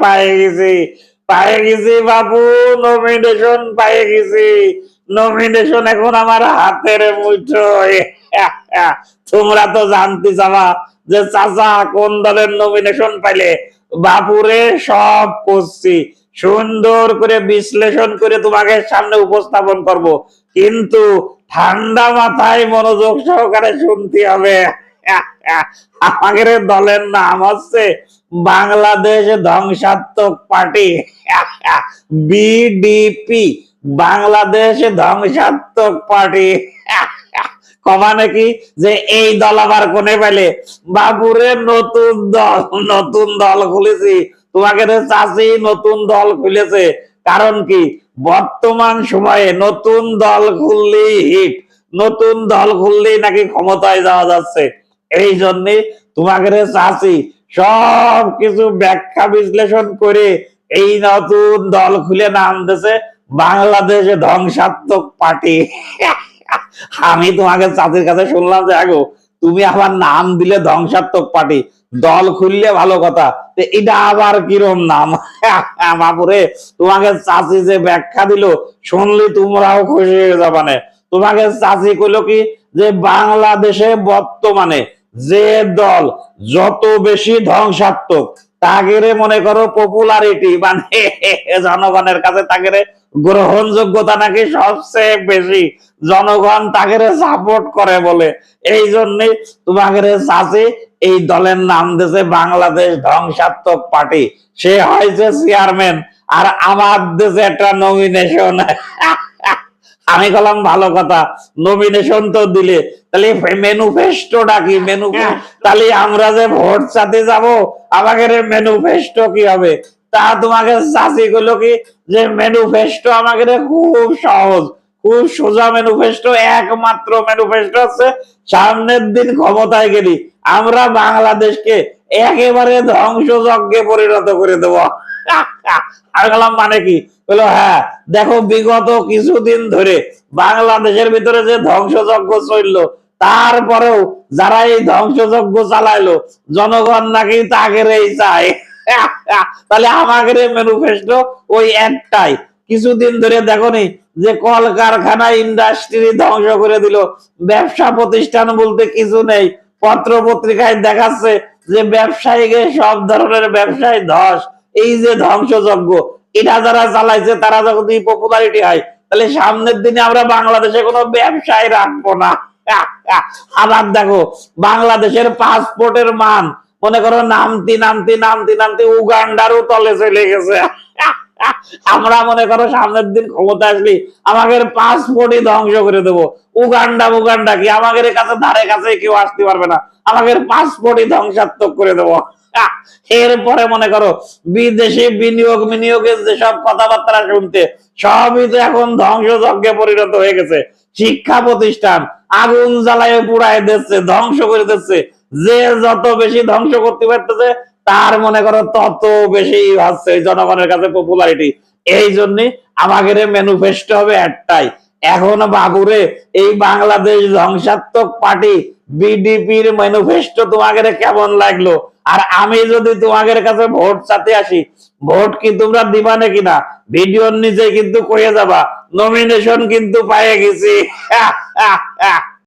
পায়ে গেছি পায়ে গেছি বাবু নমিনেশন পায়ে গেছি। নমিনেশন এখন আমার হাতের মুঠোয়। তোমরা তো জানতে চাবা যে চাচা কোন দলের নমিনেশন পাইলে? বাপুরে সব করছি। সুন্দর করে বিশ্লেষণ করে তোমাকে সামনে উপস্থাপন করব। কিন্তু ঠান্ডা মাথায় মনোযোগ সহকারে শুনতে হবে। আমাদের দলের নাম হচ্ছে বাংলাদেশ ধ্বংসাত্মক পার্টি। বিডিপি বাংলাদেশ ধ্বংসাত্মক পার্টি। কমা নাকি যে এই দল আবার কোনে পেলে? বাবুরে, নতুন দল নতুন দল খুলেছি। তোমাকে তো চাষি নতুন দল খুলেছে, কারণ কি? বর্তমান সময়ে নতুন দল খুললেই হিট, নতুন দল খুললেই নাকি ক্ষমতায় যাওয়া যাচ্ছে। এই জন্যে তোমাকে চাষি সব কিছু ব্যাখ্যা বিশ্লেষণ করে এই নতুন দল খুলে নাম দিয়েছে বাংলাদেশ ধ্বংসাত্মক পার্টি। আমি তোমাকে চাচির কাছে শুনলাম যে, আগো, তুমি আবার নাম দিলে ধ্বংসাত্মক পার্টি, দল খুললে ভালো কথা এটা আবার কিরম নাম? বাপুরে তোমাকে চাচি যে ব্যাখ্যা দিল, শুনলে তোমরাও খুশি হয়ে যাবানে। তোমাকে চাচি কইলো কি, যে বাংলাদেশে বর্তমানে যে দল যত বেশি ধ্বংসাত্মক, তাগেরে মনে করো পপুলারিটি মানে জনগণের কাছে তাগেরে গ্রহণযোগ্যতা নাকি সবচেয়ে বেশি। জনগণ তাগেরে সাপোর্ট করে বলে। এই জন্যে তোমাকে চাচি, এই দলের নাম দিয়েছে বাংলাদেশ ধ্বংসাত্মক পার্টি। সে হয়েছে চেয়ারম্যান আর আমার দেশে একটা নমিনেশন আমি বললাম, ভালো কথা নমিনেশন তো দিলে। তাহলে ম্যানুফেস্টোটা কি? মেনু তাহলে আমরা যে ভোট চাতে যাব আমাদের ম্যানুফেস্টো কি হবে? তা তোমাকে চাষি গুলো কি, যে ম্যানুফেস্টো আমাদের খুব সহজ, খুব সোজা ম্যানুফেস্টো একমাত্র ম্যানুফেস্টো হচ্ছে সামনের দিন ক্ষমতায় গেলি, আমরা বাংলাদেশকে একেবারে ধ্বংসযজ্ঞে পরিণত করে দেবো। বললাম মানে কি? বলল হ্যাঁ দেখো বিগত কিছুদিন ধরে বাংলাদেশের ভিতরে যে ধ্বংসযজ্ঞ চলল, তারপরেও যারা এই ধ্বংসযজ্ঞ চালাইলো, জনগণ নাকি তাগেরেই চায়। তাহলে আমাদের ম্যানুফেস্টো ওই একটাই। কিছুদিন ধরে দেখো নি যে কলকারখানা ইন্ডাস্ট্রি ধ্বংস করে দিল, ব্যবসা প্রতিষ্ঠান বলতে কিছু নেই। পত্র পত্রিকায় দেখাচ্ছে যে ব্যবসায়ীকে সব ধরনের ব্যবসায় ধস। এই যে ধ্বংসযজ্ঞ এটা যারা চালাইছে তারা যখন পপুলারিটি হয়, তাহলে সামনের দিনে আমরা বাংলাদেশে কোনো ব্যবসায় রাখব না। আবার দেখো, বাংলাদেশের পাসপোর্টের মান, মনে করো নামতি নামতি নামতি নামতি উগান্ডারও তলে চলে গেছে। আমরা মনে করো সামনের দিন ক্ষমতা আসলি আমাদের পাসপোর্টই ধ্বংস করে দেবো। উগান্ডা উগান্ডা কি আমাদের কাছে, ধারে কাছে কেউ আসতে পারবে না। আমাদের পাসপোর্টই ধ্বংসাত্মক করে দেবো। এরপরে মনে করো বিদেশি বিনিয়োগ, বিনিয়োগের যেসব কথাবার্তা শুনতে, সবই তো এখন ধ্বংসযজ্ঞে পরিণত হয়ে গেছে। শিক্ষা প্রতিষ্ঠান আগুন জ্বালায় পুড়ায় দিচ্ছে, ধ্বংস করে দিচ্ছে। যে যত বেশি ধ্বংস করতে পারতেছে, তার মনে করো তত বেশি হচ্ছে জনগণের কাছে পপুলারিটি এই জন্য আমাদের ম্যানুফেস্টো হবে একটাই। এখন বাবুরে, এই বাংলাদেশ ধ্বংসাত্মক পার্টি বিডিপির ম্যানুফেস্টো তোমাদের কেমন লাগল? আর আমি যদি তোমাদের কাছে ভোট চাতে আসি, ভোট কি তোমরা দিবা নাকি না? ভিডিওর নিচে কিন্তু কয়ে যাবা নমিনেশন কিন্তু পাইয়ে গেছি।